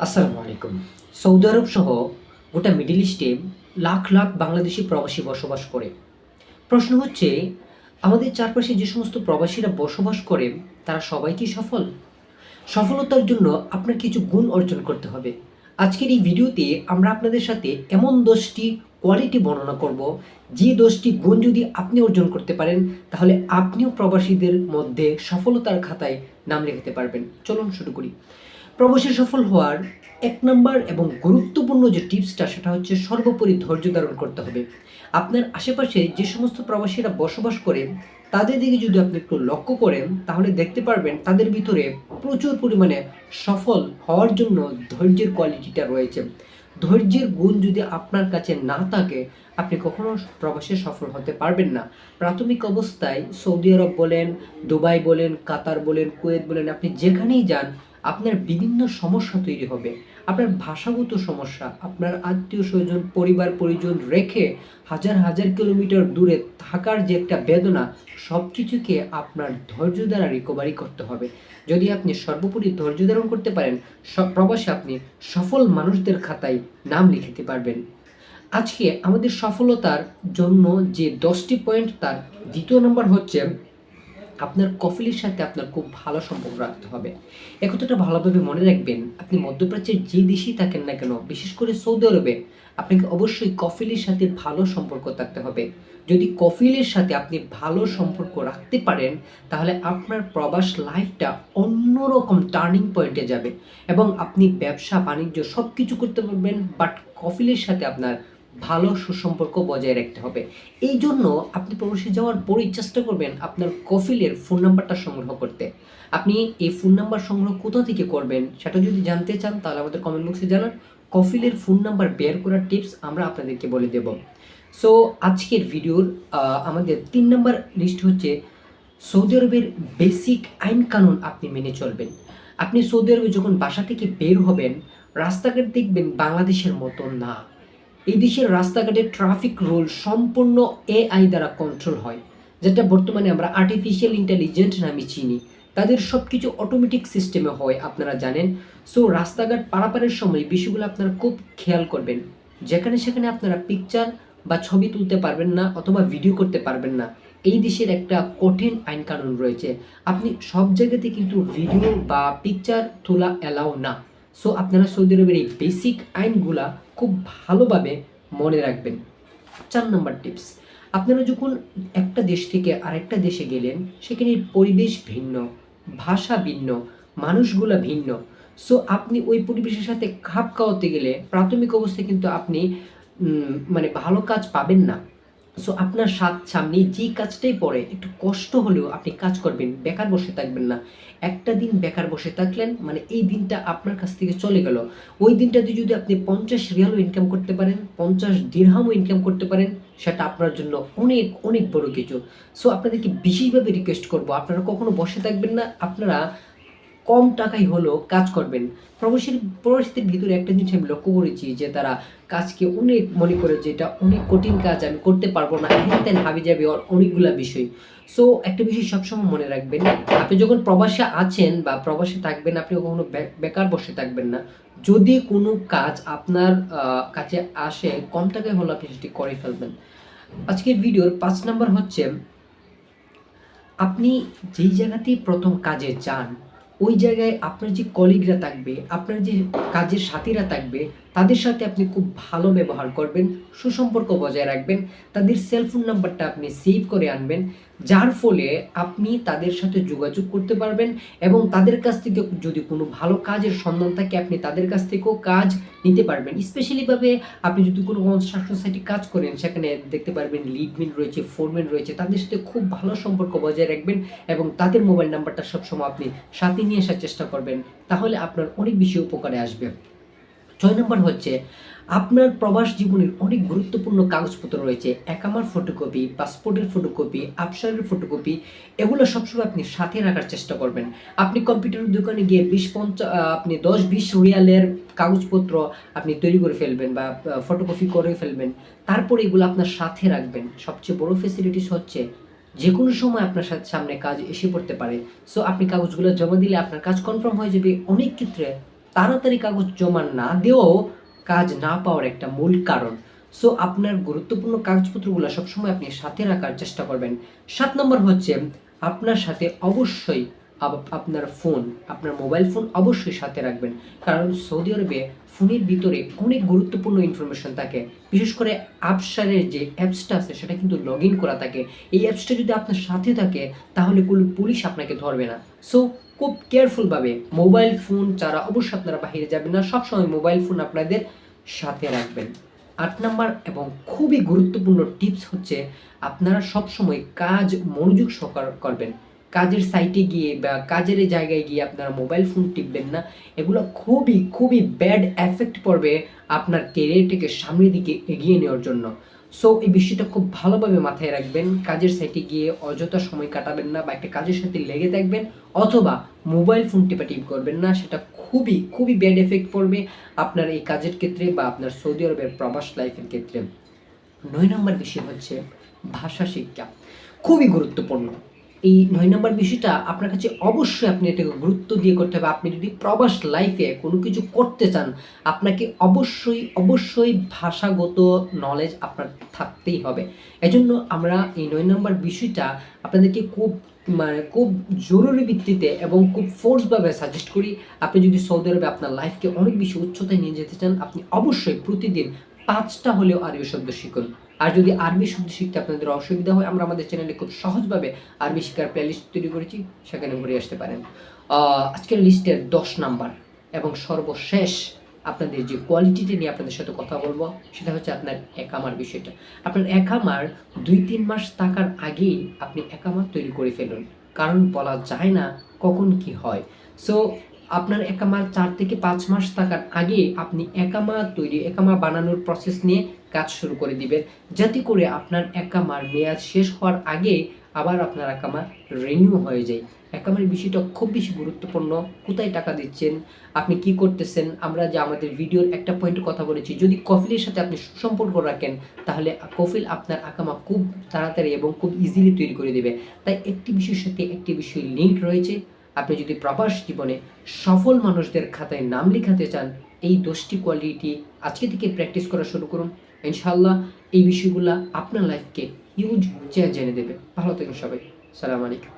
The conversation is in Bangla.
আসসালামু আলাইকুম। সৌদি আরব সহ গোটা মিডিল ইস্টে লাখ লাখ বাংলাদেশি প্রবাসী বসবাস করে। প্রশ্ন হচ্ছে, আমাদের চারপাশে যে সমস্ত প্রবাসীরা বসবাস করে, তারা সবাই কি সফল? সফলতার জন্য আপনার কিছু গুণ অর্জন করতে হবে। আজকের এই ভিডিওতে আমরা আপনাদের সাথে এমন দশটি কোয়ালিটি বর্ণনা করব। যে দশটি গুণ যদি আপনি অর্জন করতে পারেন, তাহলে আপনিও প্রবাসীদের মধ্যে সফলতার খাতায় নাম লেখাতে পারবেন। চলুন শুরু করি। প্রবাসী সফল হওয়ার এক নম্বর এবং গুরুত্বপূর্ণ যে টিপসটা, সেটা হচ্ছে সর্বোপরি ধৈর্য ধারণ করতে হবে। আপনার আশেপাশে যে সমস্ত প্রবাসীরা বসবাস করে, তাদের দিকে যদি আপনি একটু লক্ষ্য করেন, তাহলে দেখতে পারবেন তাদের ভিতরে প্রচুর পরিমাণে সফল হওয়ার জন্য ধৈর্যের কোয়ালিটিটা রয়েছে। ধৈর্যের গুণ যদি আপনার কাছে না থাকে, আপনি কখনো প্রবাসে সফল হতে পারবেন না। প্রাথমিক অবস্থায় সৌদি আরব বলেন, দুবাই বলেন, কাতার বলেন, কুয়েত বলেন, আপনি যেখানেই যান আপনার বিভিন্ন সমস্যা তৈরি হবে। আপনার ভাষাগত সমস্যা, আপনার আত্মীয় স্বজন, পরিবার পরিজন রেখে হাজার হাজার কিলোমিটার দূরে থাকার যে একটা বেদনা সব কিছুকে আপনার ধৈর্য দ্বারা রিকভারি করতে হবে। যদি আপনি সর্বোপরি ধৈর্য ধারণ করতে পারেন প্রবাসে আপনি সফল মানুষদের খাতায় নাম লিখিতে পারবেন। আজকে আমাদের সফলতার জন্য যে দশটি পয়েন্ট, তার দ্বিতীয় নম্বর হচ্ছে আপনার কফিলের সাথে আপনার খুব ভালো সম্পর্ক রাখতে হবে। একথাটা ভালোভাবে মনে রাখবেন, আপনি মধ্যপ্রাচ্যের যে দেশেই থাকেন না কেন, বিশেষ করে সৌদি আরবে, আপনাকে অবশ্যই কফিলের সাথে ভালো সম্পর্ক থাকতে হবে। যদি কফিলের সাথে আপনি ভালো সম্পর্ক রাখতে পারেন, তাহলে আপনার প্রবাস লাইফটা অন্যরকম টার্নিং পয়েন্টে যাবে এবং আপনি ব্যবসা, বাণিজ্য সব কিছু করতে পারবেন, বাট কফিলের সাথে আপনার ভালো সুসম্পর্ক বজায় রাখতে হবে। এই জন্য আপনি প্রবাসী যাওয়ার পরেই চেষ্টা করবেন আপনার কফিলের ফোন নাম্বারটা সংগ্রহ করতে। আপনি এই ফোন নাম্বার সংগ্রহ কোথা থেকে করবেন সেটা যদি জানতে চান তাহলে আমাদের কমেন্ট বক্সে জানান। কফিলের ফোন নাম্বার বের করার টিপস আমরা আপনাদেরকে বলে দেব। সো আজকের ভিডিওর আমাদের তিন নাম্বার লিস্ট হচ্ছে সৌদি আরবের বেসিক আইন কানুন আপনি মেনে চলবেন। আপনি সৌদি আরবে যখন বাসা থেকে বের হবেন, রাস্তাঘাট দেখবেন বাংলাদেশের মতো না। এই দেশের রাস্তাঘাটে ট্রাফিক রুল সম্পূর্ণ এআই দ্বারা কন্ট্রোল হয়, যেটা বর্তমানে আমরা আর্টিফিশিয়াল ইন্টেলিজেন্ট নামে চিনি। তাদের সব কিছু অটোমেটিক সিস্টেমে হয়, আপনারা জানেন। সো রাস্তাঘাট পারাপারের সময় বিষয়গুলো আপনারা খুব খেয়াল করবেন। যেখানে সেখানে আপনারা পিকচার বা ছবি তুলতে পারবেন না অথবা ভিডিও করতে পারবেন না। এই দেশের একটা কঠিন আইন কানুন রয়েছে। আপনি সব জায়গাতে কিন্তু ভিডিও বা পিকচার তোলা অ্যালাউ না। সো আপনারা সৌদি আরবের এই বেসিক আইনগুলা খুব ভালোভাবে মনে রাখবেন। চার নম্বর টিপস, আপনারা যখন একটা দেশ থেকে আরেকটা দেশে গেলেন, সেখানে পরিবেশ ভিন্ন, ভাষা ভিন্ন, মানুষগুলা ভিন্ন। সো আপনি ওই পরিবেশের সাথে খাপ খাওয়াতে গেলে প্রাথমিক অবস্থায় কিন্তু আপনি মানে ভালো কাজ পাবেন না। সো আপনার সামনে যে কাজটাই পড়ে, একটু কষ্ট হলেও আপনি কাজ করবেন, বেকার বসে থাকবেন না। একটা দিন বেকার বসে থাকলেন মানে এই দিনটা আপনার কাছ থেকে চলে গেল। ওই দিনটাতে যদি আপনি পঞ্চাশ রিয়ালও ইনকাম করতে পারেন, পঞ্চাশ দিরহামও ইনকাম করতে পারেন, সেটা আপনার জন্য অনেক অনেক বড় কিছু। সো আপনাদেরকে বিশেষভাবে রিকোয়েস্ট করব, আপনারা কখনো বসে থাকবেন না, আপনারা কম টাকায় হলেও কাজ করবেন। প্রবাসীর প্রবাসীদের ভিতরে একটা জিনিস আমি লক্ষ্য করেছি যে তারা কাজকে অনেক মনে করে যে এটা অনেক কঠিন কাজ, আমি করতে পারব না। হ্যান ত্যান হাবি যাবে অনেকগুলা বিষয়। সো একটা বিষয় সবসময় মনে রাখবেন, আপনি যখন প্রবাসে আছেন বা প্রবাসে থাকবেন, আপনি কখনো বেকার বসে থাকবেন না। যদি কোনো কাজ আপনার কাছে আসে, কম টাকায় হলে আপনি সেটি করে ফেলবেন। আজকের ভিডিওর পাঁচ নাম্বার হচ্ছে, আপনি যেই জায়গাতেই প্রথম কাজে যান ওই জায়গায় আপনার যে কলিগরা থাকবে আপনার যে কাজের সাথীরা থাকবে তাদের সাথে আপনি খুব ভালো ব্যবহার করবেন, সুসম্পর্ক বজায় রাখবেন, তাদের সেলফোন নাম্বারটা আপনি সেভ করে আনবেন, যার ফলে আপনি তাদের সাথে যোগাযোগ করতে পারবেন এবং তাদের কাছ থেকে যদি কোনো ভালো কাজের সন্ধান থাকে, আপনি তাদের কাছ থেকেও কাজ নিতে পারবেন। স্পেশালিভাবে আপনি যদি কোনো কনস্ট্রাকশন সাইটে কাজ করেন, সেখানে দেখতে পারবেন লিডম্যান রয়েছে ফোরম্যান রয়েছে, তাদের সাথে খুব ভালো সম্পর্ক বজায় রাখবেন এবং তাদের মোবাইল নাম্বারটা সবসময় আপনি সাথে নিয়ে আসার চেষ্টা করবেন, তাহলে আপনার অনেক বেশি উপকারে আসবে। ছয় নম্বর হচ্ছে, আপনার প্রবাস জীবনের অনেক গুরুত্বপূর্ণ কাগজপত্র রয়েছে। একামার ফটোকপি পাসপোর্টের ফটোকপি আবসারের ফটোকপি এগুলো সবসময় আপনি সাথে রাখার চেষ্টা করবেন। আপনি কম্পিউটারের দোকানে গিয়ে বিশ পঞ্চাশ আপনি দশ বিশ রিয়ালের কাগজপত্র আপনি তৈরি করে ফেলবেন বা ফটোকপি করে ফেলবেন। তারপরে এগুলো আপনার সাথে রাখবেন। সবচেয়ে বড় ফেসিলিটিস হচ্ছে যে কোনো সময় আপনার সাথে সামনে কাজ এসে পড়তে পারে। সো আপনি কাগজগুলো জমা দিলে আপনার কাজ কনফার্ম হয়ে যাবে। অনেক ক্ষেত্রে তাড়াতাড়ি কাগজ জমা না দেওয়াও কাজ না পাওয়ার একটা মূল কারণ। সো আপনার গুরুত্বপূর্ণ কাগজপত্রগুলো সবসময় আপনি সাথে রাখার চেষ্টা করবেন। সাত নম্বর হচ্ছে, আপনার সাথে অবশ্যই আপনার ফোন, আপনার মোবাইল ফোন অবশ্যই সাথে রাখবেন। কারণ সৌদি আরবে ফোনের ভিতরে অনেক গুরুত্বপূর্ণ ইনফরমেশন থাকে। বিশেষ করে আপসারের যে অ্যাপসটা আছে, সেটা কিন্তু লগ ইন করা থাকে। এই অ্যাপসটা যদি আপনার সাথে থাকে, তাহলে কোনো পুলিশ আপনাকে ধরবে না। সো খুব কেয়ারফুলভাবে মোবাইল ফোন ছাড়া অবশ্যই আপনারা বাইরে যাবেন না। সবসময় মোবাইল ফোন আপনাদের সাথে রাখবেন। আট নাম্বার এবং খুবই গুরুত্বপূর্ণ টিপস হচ্ছে, আপনারা সবসময় কাজ মনোযোগ সহকার করবেন। কাজের সাইটে গিয়ে বা কাজের জায়গায় গিয়ে আপনারা মোবাইল ফোন টিপবেন না। এগুলো খুবই খুবই ব্যাড এফেক্ট পড়বে আপনার কেরিয়ারটাকে সামনের দিকে এগিয়ে নেওয়ার জন্য। সো এই বিষয়টা খুব ভালোভাবে মাথায় রাখবেন। কাজের সাইটে গিয়ে অযথা সময় কাটাবেন না বা একটা কাজের সাথে লেগে থাকবেন অথবা মোবাইল ফোন টিপাটিপ করবেন না। সেটা খুবই খুবই ব্যাড এফেক্ট পড়বে আপনার এই কাজের ক্ষেত্রে বা আপনার সৌদি আরবের প্রবাস লাইফের ক্ষেত্রে। নয় নম্বর বিষয় হচ্ছে ভাষা শিক্ষা। খুবই গুরুত্বপূর্ণ। এই নয় নম্বর বিষয়টা আপনার কাছে অবশ্যই আপনি এটাকে গুরুত্ব দিয়ে করতে হবে। আপনি যদি প্রবাস লাইফে কোনো কিছু করতে চান, আপনাকে অবশ্যই অবশ্যই ভাষাগত নলেজ আপনার থাকতেই হবে। এজন্য আমরা এই নয় নম্বর বিষয়টা আপনাদেরকে খুব মানে খুব জরুরি ভিত্তিতে এবং খুব ফোর্সভাবে সাজেস্ট করি। আপনি যদি সৌদি আরবে আপনার লাইফকে অনেক বেশি উচ্চতায় নিয়ে যেতে চান, আপনি অবশ্যই প্রতিদিন পাঁচটা হলেও আরবি শব্দ শিখুন। আর যদি আরবি শব্দ শিখতে আপনাদের অসুবিধা হয়, আমরা আমাদের চ্যানেলে খুব সহজভাবে আরবি শেখার প্লেলিস্ট তৈরি করেছি, সেখানে ঘুরে আসতে পারেন। আজকের লিস্টের দশ নাম্বার এবং সর্বশেষ আপনাদের যে কোয়ালিটিটা নিয়ে আপনাদের সাথে কথা বলব, সেটা হচ্ছে আপনার একামার বিষয়টা। আপনার একামার দুই তিন মাস থাকার আগেই আপনি একামার তৈরি করে ফেলুন, কারণ বলা যায় না কখন কি হয়। সো আপনার একামা চার থেকে পাঁচ মাস থাকার আগে আপনি একামা তৈরি একামা বানানোর প্রসেস নিয়ে কাজ শুরু করে দিবেন। যাতে করে আপনার একামার মেয়াদ শেষ হওয়ার আগে আবার আপনার একামা রিনিউ হয়ে যায়। একামার বিষয়টা খুব বেশি গুরুত্বপূর্ণ। কোথায় টাকা দিচ্ছেন? আপনি কি করতেছেন? আমরা যে আমাদের ভিডিওর একটা পয়েন্ট কথা বলেছি। যদি কফিলের সাথে আপনি সুসম্পর্ক রাখেন, তাহলে কফিল আপনার আকামা খুব তাড়াতাড়ি এবং খুব ইজিলি তৈরি করে দেবে। তাই একটি বিষয়ের সাথে একটি বিষয় লিঙ্ক রয়েছে। আপনি যদি প্রবাস জীবনে সফল মানুষদের খাতায় নাম লেখাতে চান, এই দশটি কোয়ালিটি আজকে থেকে প্র্যাকটিস করা শুরু করুন। ইনশাল্লাহ এই বিষয়গুলো আপনার লাইফকে হিউজ চেঞ্জ এনে দেবে। ভালো থাকুন সবাই। সালাম আলাইকুম।